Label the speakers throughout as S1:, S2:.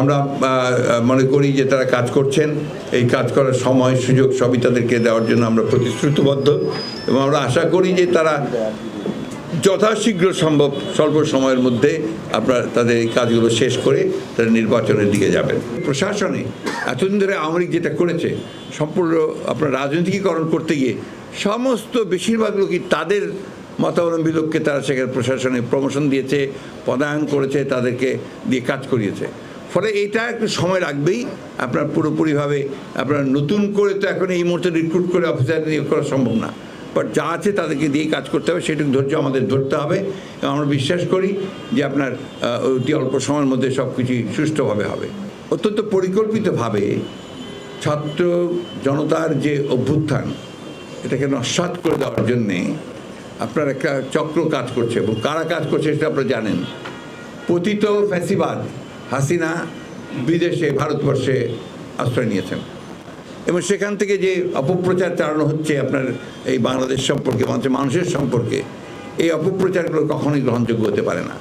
S1: আমরা মনে করি যে তারা কাজ করছেন। এই কাজ করার সময়, সুযোগ সবই তাদেরকে দেওয়ার জন্য আমরা প্রতিশ্রুতিবদ্ধ। এবং আমরা আশা করি যে তারা যথাশীঘ্র সম্ভব, স্বল্প সময়ের মধ্যে আপনার তাদের এই কাজগুলো শেষ করে তারা নির্বাচনের দিকে যাবেন। প্রশাসনে এতদিন ধরে আওয়ামী লীগ যেটা করেছে, সম্পূর্ণ আপনার রাজনীতিকীকরণ করতে গিয়ে সমস্ত বেশিরভাগ লোকই তাদের মতাবলম্বী লোককে তারা সেখানে প্রশাসনে প্রমোশন দিয়েছে, পদায়ন করেছে, তাদেরকে দিয়ে কাজ করিয়েছে। ফলে এটা একটু সময় লাগবেই। আপনার পুরোপুরিভাবে আপনার নতুন করে তো এখন এই মুহূর্তে রিক্রুট করে অফিসার নিয়োগ করা সম্ভব না। বাট যা আছে তাদেরকে দিয়ে কাজ করতে হবে, সেটুকু ধৈর্য আমাদের ধরতে হবে। এবং আমরা বিশ্বাস করি যে আপনার অতি অল্প সময়ের মধ্যে সব কিছুই সুষ্ঠুভাবে হবে। অত্যন্ত পরিকল্পিতভাবে ছাত্র জনতার যে অভ্যুত্থান, এটাকে নস্বাত করে দেওয়ার জন্যে আপনার একটা চক্র কাজ করছে। এবং কারা কাজ করছে সেটা আপনারা জানেন। পতিত ফ্যাসিবাদ হাসিনা বিদেশে, ভারতবর্ষে আশ্রয় নিয়েছেন। এবং সেখান থেকে যে অপপ্রচার চালানো হচ্ছে আপনার এই বাংলাদেশ সম্পর্কে মানুষের সম্পর্কে, এই অপপ্রচারগুলো কখনোই গ্রহণযোগ্য হতে পারে না।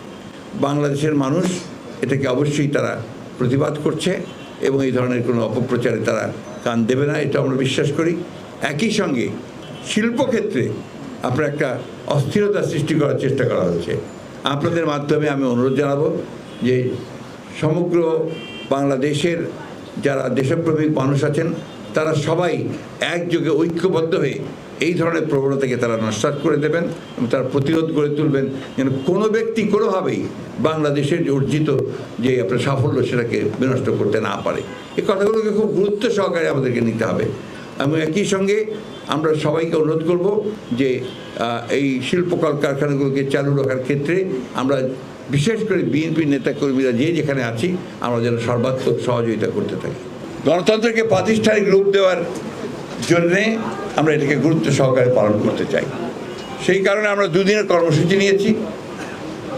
S1: বাংলাদেশের মানুষ এটাকে অবশ্যই তারা প্রতিবাদ করছে এবং এই ধরনের কোনো অপপ্রচারে তারা কান দেবে না, এটা আমরা বিশ্বাস করি। একই সঙ্গে শিল্পক্ষেত্রে আপনার একটা অস্থিরতা সৃষ্টি করার চেষ্টা করা হচ্ছে। আপনাদের মাধ্যমে আমি অনুরোধ জানাব যে সমগ্র বাংলাদেশের যারা দেশপ্রেমিক মানুষ আছেন, তারা সবাই একযোগে ঐক্যবদ্ধ হয়ে এই ধরনের প্রবণতাকে তারা নস্বাত করে দেবেন এবং তারা প্রতিরোধ করে তুলবেন যেন কোনো ব্যক্তি কোনোভাবেই বাংলাদেশের অর্জিত যে আপনার সাফল্য সেটাকে বিনষ্ট করতে না পারে। এই কথাগুলোকে খুব গুরুত্ব সহকারে আমাদেরকে নিতে হবে। এবং একই সঙ্গে আমরা সবাইকে অনুরোধ করব যে এই শিল্প কলকারখানাগুলোকে চালু রাখার ক্ষেত্রে আমরা বিশেষ করে বিএনপির নেতাকর্মীরা যে যেখানে আছি, আমরা যেন সর্বাত্মক সহযোগিতা করতে থাকি। গণতন্ত্রকে প্রাতিষ্ঠানিক রূপ দেওয়ার জন্যে আমরা এটাকে গুরুত্ব সহকারে পালন করতে চাই। সেই কারণে আমরা দুদিনের কর্মসূচি নিয়েছি।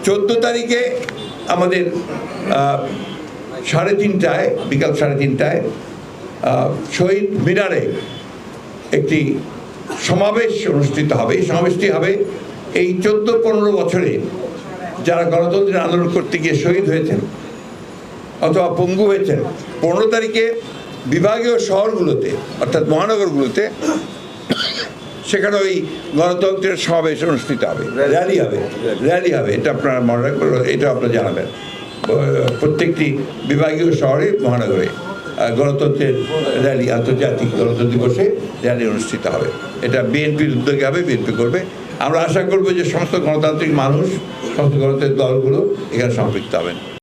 S1: চোদ্দ তারিখে আমাদের সাড়ে তিনটায়, বিকাল সাড়ে তিনটায় শহীদ মিনারে একটি সমাবেশ অনুষ্ঠিত হবে। এই সমাবেশটি হবে এই চোদ্দ পনেরো বছরে যারা গণতন্ত্রের আন্দোলন করতে গিয়ে শহীদ হয়েছেন অথবা পঙ্গু হয়েছেন, পনেরো তারিখে বিভাগীয় শহরগুলোতে, অর্থাৎ মহানগরগুলোতে সেখানে ওই গণতন্ত্রের সমাবেশ অনুষ্ঠিত হবে। র্যালি হবে র্যালি হবে, এটা আপনার মনে এটা আপনার জানাবেন। প্রত্যেকটি বিভাগীয় শহরে, মহানগরে। গণতন্ত্রের র্যালি আন্তর্জাতিক গণতন্ত্র দিবসে র্যালি অনুষ্ঠিত হবে। এটা বিএনপির উদ্যোগে হবে, বিএনপি করবে। আমরা আশা করব যে সমস্ত গণতান্ত্রিক মানুষ, সমস্ত গণতান্ত্রিক দলগুলো এখানে সম্পৃক্ত হবেন।